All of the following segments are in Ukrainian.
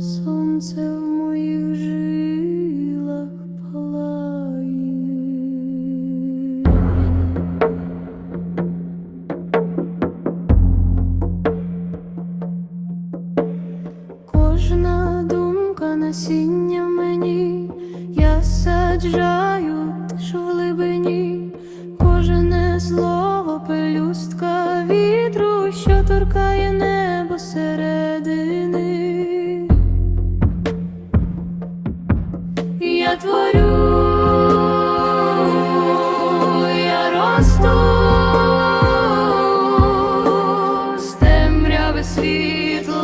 сонце в моїх жилах палає. Кожна думка насіння мені, я саджаю теж в глибині, середини. Я творю, я росту з темряви світло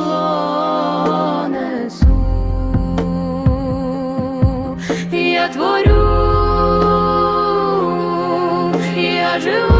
несу. Я творю, я живу,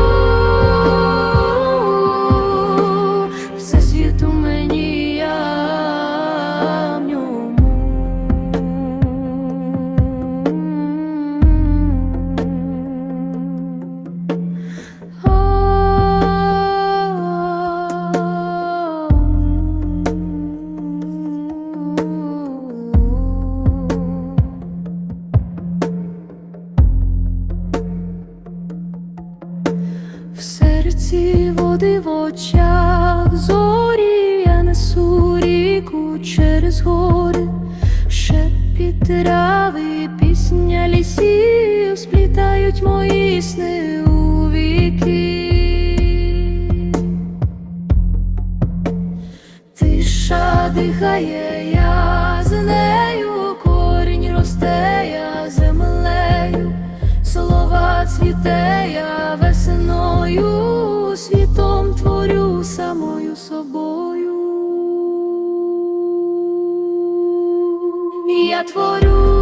серці води в очах зорі я несу ріку через гори, шепіт трави, пісня лісів сплітають мої сни у віки. Тиша дихає, я з нею, корінь росте, я землею, слова цвіте, я творю.